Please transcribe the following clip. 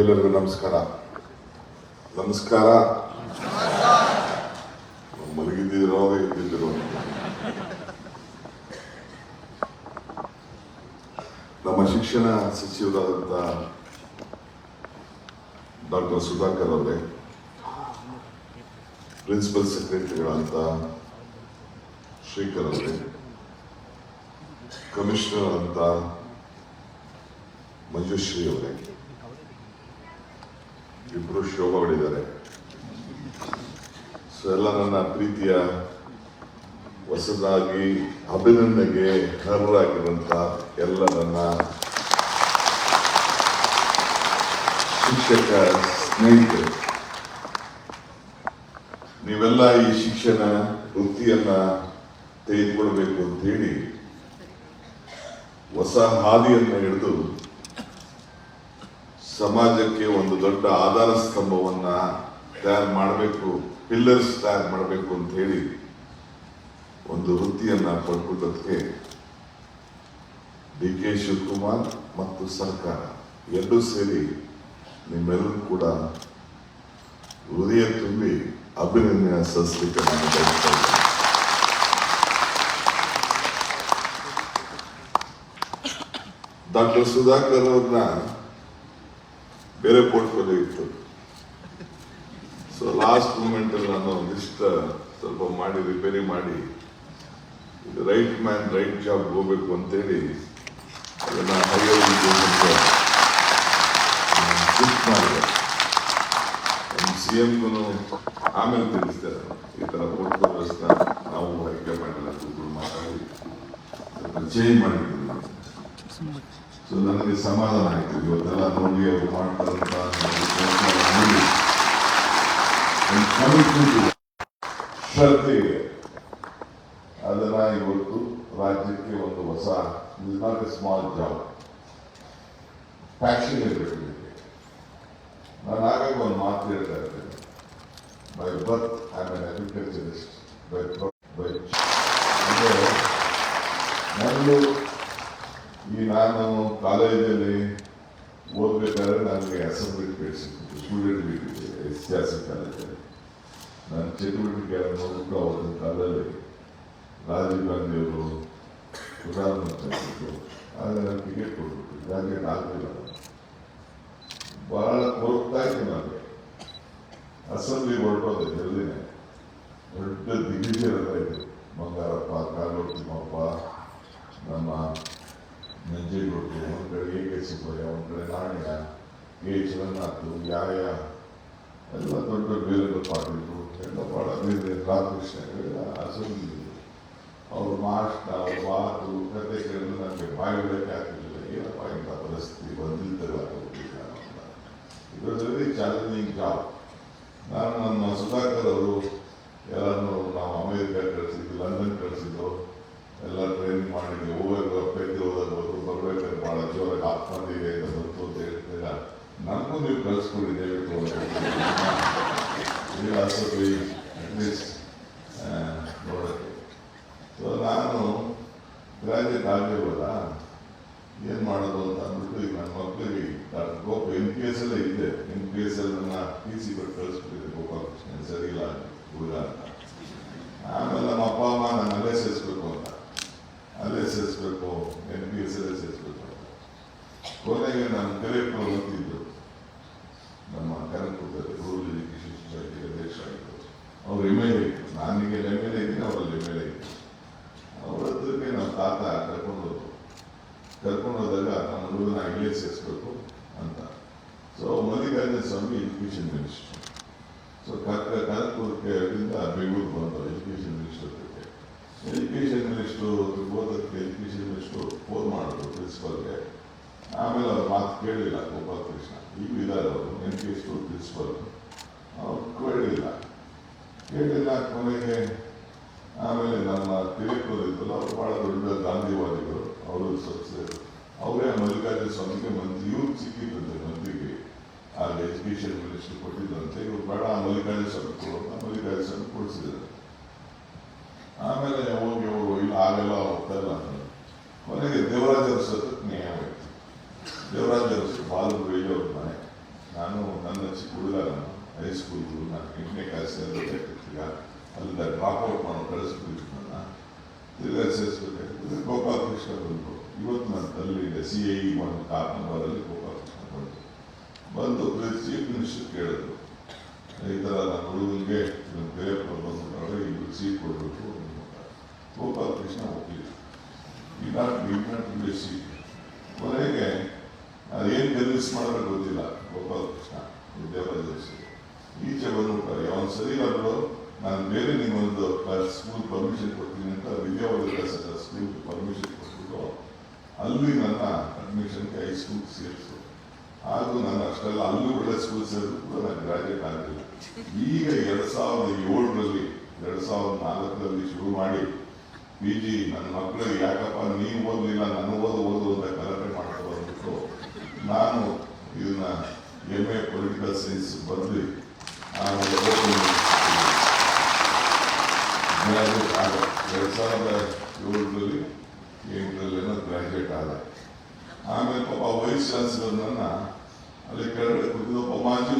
ಎಲ್ಲರಿಗೂ ನಮಸ್ಕಾರ. ನಮಸ್ಕಾರ. ಮಲಗಿದ್ದಿರೋ ಇದ್ದಿದ್ದಿರೋ. ನಮ್ಮ ಶಿಕ್ಷಣ ಸಚಿವರಾದಂಥ ಡಾಕ್ಟರ್ ಸುಧಾಕರ್ ಅವರೇ, ಪ್ರಿನ್ಸಿಪಲ್ ಸೆಕ್ರೆಟರಿಗಳಂತ ಶ್ರೀಕರ್ ಅವರೇ, ಕಮಿಷನರ್ ಅಂತ ಮಂಜುಶ್ರೀ ಅವರೇ ಇಬ್ರು ಶೋಭಗಳಿದ್ದಾರೆ ಸೊ ಎಲ್ಲ ನನ್ನ ಪ್ರೀತಿಯ ಹೊಸದಾಗಿ ಅಭಿನಂದನೆಗೆ ಅರ್ಹರಾಗಿರುವಂತ ಎಲ್ಲ ನನ್ನ ಶಿಕ್ಷಕ ಸ್ನೇಹಿತರು. ನೀವೆಲ್ಲ ಈ ಶಿಕ್ಷಣ ವೃತ್ತಿಯನ್ನ ತೆಗೆದುಕೊಳ್ಬೇಕು ಅಂತ ಹೇಳಿ ಹೊಸ ಹಾದಿಯನ್ನು ಹಿಡಿದು ಸಮಾಜಕ್ಕೆ ಒಂದು ದೊಡ್ಡ ಆಧಾರ ಸ್ತಂಭವನ್ನ ತಯಾರು ಮಾಡಬೇಕು ಪಿಲ್ಲರ್ಸ್ ತಯಾರು ಮಾಡಬೇಕು ಅಂತ ಹೇಳಿ ಒಂದು ವೃತ್ತಿಯನ್ನ ಪಡ್ಕೊಳ್ಳೋದಕ್ಕೆ ಡಿ ಕೆ ಶಿವಕುಮಾರ್ ಮತ್ತು ಸರ್ಕಾರ ಎರಡೂ ಸೇರಿ ನಿಮ್ಮೆಲ್ಲರೂ ಕೂಡ ಹೃದಯ ತುಂಬಿ ಅಭಿನಂದನೆ ಸಲ್ಲಿಸಲಿಕ್ಕೆ ನಾನು ಬಯಸ್ತಾ ಇದ್ದೇನೆ. ಡಾಕ್ಟರ್ ಸುಧಾಕರ್ ಅವ್ರನ್ನ ಬೇರೆ ಪೋರ್ಟ್ಫೋಲಿಯೋ ಇತ್ತು ಸೊ ಲಾಸ್ಟ್ ಮೂಮೆಂಟ್ ಅಲ್ಲಿ ನಾನು ಲಿಸ್ಟ್ ಸ್ವಲ್ಪ ಮಾಡಿ ರಿಪೇರಿ ಮಾಡಿ. ರೈಟ್ ಮ್ಯಾನ್ ರೈಟ್ ಜಾಬ್ ಹೋಗ್ಬೇಕು ಅಂತೇಳಿ ಅದನ್ನ ಹೈಯರ್ ಎಜುಕೇಷನ್ಗೆ ಶಿಫ್ಟ್ ಮಾಡಿದೆ. ನಮ್ಮ ಸಿ ಎಂಗೂ ಆಮೇಲೆ ತಿಳಿಸ್ತಾರೆ. ಈ ಥರ ಪೋರ್ಟ್ಫೋಲಿಯೋಸ್ನ ನಾವು ಆಯ್ಕೆ ಮಾಡಿಲ್ಲ ಮಾತಾಡಿ. ಚೇಂಜ್ ಮಾಡಿದ್ದೀವಿ ಸೊ ನನಗೆ ಸಮಾಧಾನ ಆಯ್ತು. ಇವತ್ತೆಲ್ಲ ನೋಡಿ ಅವರು ಮಾಡ್ತಾರಂತ. ಶ್ರದ್ಧೆ ಇದೆ. ಅದನ್ನು ಇವತ್ತು ರಾಜ್ಯಕ್ಕೆ ಒಂದು ಹೊಸ not a small job faction ಇರಬೇಕು ನಾನು ಆಗಾಗ ಒಂದು ಮಾತು ಹೇಳ್ತಾ ಇರ್ತೇನೆ. By birth I am agriculturist bye bye ಅಂದರೆ ನನಗೂ ಈ ನಾನು ಕಾಲೇಜಲ್ಲಿ ಓದ್ಬೇಕಾದ್ರೆ ನನಗೆ ಅಸೆಂಬ್ಲಿ ಸಿಕ್ಕಿತ್ತು student meeting S C C ಕಾಲೇಜಲ್ಲಿ. ನನ್ನ ಚಟುವಟಿಕೆಗಳನ್ನು ನೋಡ್ಬಿಟ್ಟು ಅವತ್ತಿನ ಕಾಲದಲ್ಲಿ ರಾಜೀವ್ ಗಾಂಧಿ ಅವರು ಪ್ರಧಾನಮಂತ್ರಿ ಆದರೆ ಆಗ ನಾನು ಟಿಕೆಟ್ ಕೊಟ್ಬಿಟ್ಟು ಗ್ರಾಜುಯೇಟ್ ಆಗಲಿಲ್ಲ ಭಾಳ ಕೊರಗ್ತಾ ಇತ್ತು ನನಗೆ ಅಸೆಂಬ್ಲಿ ಹೊರಟೋದೆ ಜಲ್ದಿನೇ. ದೊಡ್ಡ ದಿಗ್ಗಜರೆಲ್ಲ ಇದೆ. ಬಂಗಾರಪ್ಪ ಕಾಲೂರು ತಿಮ್ಮಪ್ಪ, ನಮ್ಮ ನಂಜೇಗೌಡರು ಒಂದು ಕಡೆ ಎ ಕೆ ಸುಬ್ಬಯ್ಯ ಒಂದು ಕಡೆ ನಾಣ್ಯ ಕೆ ಚಿರಂನಾಥ್ ಯಾಯ ಎಲ್ಲ ದೊಡ್ಡ ವೀರೇಂದ್ರ ಪಾಟೀಲರು ಎಲ್ಲ ಭಾಳ ಬೇರೆ ರಾಮಕೃಷ್ಣ ಇವೆಲ್ಲ ಅಸೆಂಬ್ಲಿ ಅವ್ರ ಮಾಷ್ಟ ಅವ್ರ ಮಾತು ನನಗೆ ಬಾಯಿ ಬಿಡಕ್ಕೆ ಆಗ್ತಿರ್ಲಿಲ್ಲ ಏನಪ್ಪ ಇಂಥ ಪರಿಸ್ಥಿತಿ ಬಂದಿದ್ದಲ್ಲ ಇದರಲ್ಲಿ ಚಾಲೆಂಜಿಂಗ್ ಜಾಬ್ ನಾನು ನಮ್ಮ ಸುಧಾಕರ್ ಅವರು ನನಗೂ ನೀವು ಅಟ್ಲೀಸ್ಟ್ ನೋಡೋಕ್ಕೆ. ಸೊ ನಾನು ಗ್ರಾಜುಯೇಟ್ ಆಗಿಲ್ವಲ್ಲ ಏನು ಮಾಡೋದು ಅಂತ ಅಂದ್ಬಿಟ್ಟು ಈಗ ನನ್ನ ಮಕ್ಕಳಿಗೆ ಗೋಪ ಎನ್ ಪಿ ಎಸ್ ಅಲ್ಲೇ ಇದ್ದೆ. ಪಿ ಎಸ್ ನನ್ನ ಪಿ ಸಿ ಕೊಟ್ಟು ಕಳಿಸ್ಬಿಟ್ಟಿದ್ದೆ ಗೋಪಾಲಕೃಷ್ಣ ಸರಿ ಇಲ್ಲ ಹುಡುಗ ಅಂತ ಆಮೇಲೆ ನಮ್ಮ ಅಪ್ಪ ಅಮ್ಮ ನಾನು ಅಲ್ಲೇ ಸೇರಿಸ್ಬೇಕು ಅಂತ ಅಲ್ಲೇ ಸೇರಿಸ್ಬೇಕು ಎನ್ ಪಿ ಎಸ್ ಅಲ್ಲೇ ಸೇರಿಸ್ಬೇಕು ಅಂತ ಕೊನೆಗೆ ನಾನು ಕಲೆಕ್ಟರ್ ಓದ್ತಿದ್ದು ನಮ್ಮ ಕನಕಪುರದಲ್ಲಿ ರೂರಲ್ ಎಜುಕೇಶನ್ ಸೊಸೈಟಿ ಅಧ್ಯಕ್ಷರಾಗಿದ್ದರು ಅವ್ರು ಎಂ ಎಲ್ ಎ ಇತ್ತು ನಾನೀಗ ಎಂ ಎಲ್ ಎ ಇದ್ದೀನಿ ಅವರಲ್ಲಿ ಎಂ ಎಲ್ ಎ ಇತ್ತು ಅವ್ರ ಹತ್ರಕ್ಕೆ ನಮ್ಮ ತಾತ ಕರ್ಕೊಂಡು ಹೋದ್ರು ಕರ್ಕೊಂಡು ಹೋದಾಗ ನಮ್ಮ ಹುಡುಗನ ಸೇರಿಸ್ಬೇಕು ಅಂತ. So Mallikarjuna Swamy education minister so ಕಾನ್ಪುರಕ್ಕೆ ಅದರಿಂದ ಬೆಂಗಳೂರು ಬಂದರು ಎಜುಕೇಶನ್ ಮಿನಿಸ್ಟರ್ ಜೊತೆ. ಎಜುಕೇಶನ್ ಮಿನಿಸ್ಟ್ರು ಹೋದಕ್ಕೆ ಎಜುಕೇಶನ್ ಮಿನಿಸ್ಟ್ರು ಫೋನ್ ಮಾಡಿದ್ರು ಪ್ರಿನ್ಸಿಪಲ್ಗೆ ಆಮೇಲೆ ಅವ್ರ ಮಾತು ಕೇಳಿಲ್ಲ ಗೋಪಾಲ ಕೃಷ್ಣ ಈಗ ಇದ್ದಾರೆ ಅವರು ಎನ್ ಪಿ ಎಸ್ ಪ್ರಿನ್ಸಿಪಲ್ ಅವ್ರು ಕೇಳಿಲ್ಲ. ಕೇಳಿಲ್ಲ ಕೊನೆಗೆ ಆಮೇಲೆ ನಮ್ಮ ತಿರುಪೂರ್ ಇದ್ದಲ್ಲ ಅವರು ಭಾಳ ದೊಡ್ಡ ಗಾಂಧಿವಾದಿಗಳು. ಅವರು ಸದಸ್ಯರು ಅವರೇ ಮಲ್ಲಿಕಾರ್ಜುನ ಸ್ವಾಮಿಗೆ ಮಂತ್ರಿ ಇವ್ರು ಸಿಕ್ಕಿದ್ದಂತೆ ಮಂತ್ರಿಗೆ ಆಗ ಎಜುಕೇಷನ್ ಮಿನಿಸ್ಟರ್ ಕೊಟ್ಟಿದ್ದಂತೆ ಇವ್ರು ಬೇಡ ಆ ಮಲ್ಲಿಕಾರ್ಜುನ ಸ್ವಾಮಿ ಕೊಡೋಣ ಮಲ್ಲಿಕಾರ್ಜುನ ಸ್ವಾಮಿ ಕೊಡಿಸಿದ್ದಾರೆ ಆಮೇಲೆ ಹೋಗಿ ಅವರು ಇಲ್ಲ ಆಗಲ್ಲ ಹೋಗ್ತಾ ಇಲ್ಲ ಕೊನೆಗೆ ದೇವರಾಜರ ಸತತ್ ನ್ಯಾಯ ಆಯಿತು ದೇವರಾಜರ ಬಾಲರು ಬೆಳೆಯೋರ ಮನೆ ನಾನು ನನ್ನ ಹುಡುಗ ನಾನು ಹೈಸ್ಕೂಲ್ಗಳು ನಾನು ಎಂಟನೇ ಕ್ಲಾಸಿನ ಅಲ್ಲಿಂದ ಡ್ರಾಪ್ ಔಟ್ ಮಾಡೋ ಕಳಿಸ್ಬಿಟ್ಟಿದ್ದು ನನ್ನ ತಿರ್ಗಾ ಸೇರಿಸ್ಬೇಕಾಗಿತ್ತು ಗೋಪಾಲ ಕೃಷ್ಣ ಬಂದರು ಇವತ್ತು ನನ್ನ ತಲ್ಲಿ ಸಿ ಐ ಒಂದು ಕಾರ್ ನಂಬರಲ್ಲಿ ಬಂತು ಬಂದು ಚೀಫ್ ಮಿನಿಸ್ಟರ್ ಕೇಳಿದ್ರು. ಈ ಥರ ನನ್ನ ಹುಡುಗನಿಗೆ ಇದನ್ನು ಬೇರೆ ಬಂದ್ಬಿಟ್ರೆ ಇವ್ರಿಗೆ ಸೀಟ್ ಕೊಡಬೇಕು ಗೋಪಾಲಕೃಷ್ಣ ಕೃಷ್ಣ ಈ ನಾಟ್ ಈ ಸೀಟ್ ಕೊನೆಗೆ ಅದೇನು ಕನ್ವಿನ್ಸ್ ಮಾಡೋಕೆ ಗೊತ್ತಿಲ್ಲ. ಗೋಪಾಲಕೃಷ್ಣ ವಿದ್ಯಾಭ್ಯಾಸ ಈಚೆ ಬಂದ್ಬಿಟ್ಟಾರೆ. ಅವನು ಸರಿ ಅವರು ನಾನು ಬೇರೆ ನಿಮ್ಮೊಂದು ಸ್ಕೂಲ್ ಪರ್ಮಿಷನ್ ಕೊಡ್ತೀನಿ ಅಂತ ಪರ್ಮಿಷನ್ ಕೊಟ್ಬಿಟ್ಟು ಅಲ್ಲಿ ನನ್ನ ಅಡ್ಮಿಷನ್ ಹೈ ಸ್ಕೂಲ್ ಸೇರಿಸು. ಹಾಗೂ ನಾನು ಅಷ್ಟೆಲ್ಲ ಅಲ್ಲೂ ಒಳ್ಳೆ ಸ್ಕೂಲ್ ಸೇರಿದ್ರು ಕೂಡ ನಾನು ಗ್ರಾಜುಯೇಟ್ ಆಗಲಿಲ್ಲ. ಈಗ ಎರಡು ಸಾವಿರದ ಏಳರಲ್ಲಿ, ಎರಡು ಸಾವಿರದ ನಾಲ್ಕರಲ್ಲಿ ಶುರು ಮಾಡಿ ಪಿ ಜಿ ನನ್ನ ಮಕ್ಕಳಿಗೆ ಯಾಕಪ್ಪ ನೀವು ಓದಲಿಲ್ಲ, ನಾನು ಓದು ಓದು ಅಂತ ಗಲಾಟೆ ಮಾಡ್ಕೊಂಡ್ಬಿಟ್ಟು ಬಂದ್ಬಿಟ್ಟು ನಾನು ಇದನ್ನ ಎಂ ಎ ಪೊಲಿಟಿಕಲ್ ಸೈನ್ಸ್ ಬರೆದು ಆಮೇಲೆ ಎರಡು ಸಾವಿರದ ಏಳರಲ್ಲಿ ಎಂಟರಲ್ಲೇನೋ ಗ್ರಾಜುಯೇಟ್ ಆದ. ಆಮೇಲೆ ಪಾಪ ವೈಸ್ ಚಾನ್ಸಲರ್ನ ಅಲ್ಲಿ ಕೆಳಗಡೆ ಒಬ್ಬ ಮಾಜಿ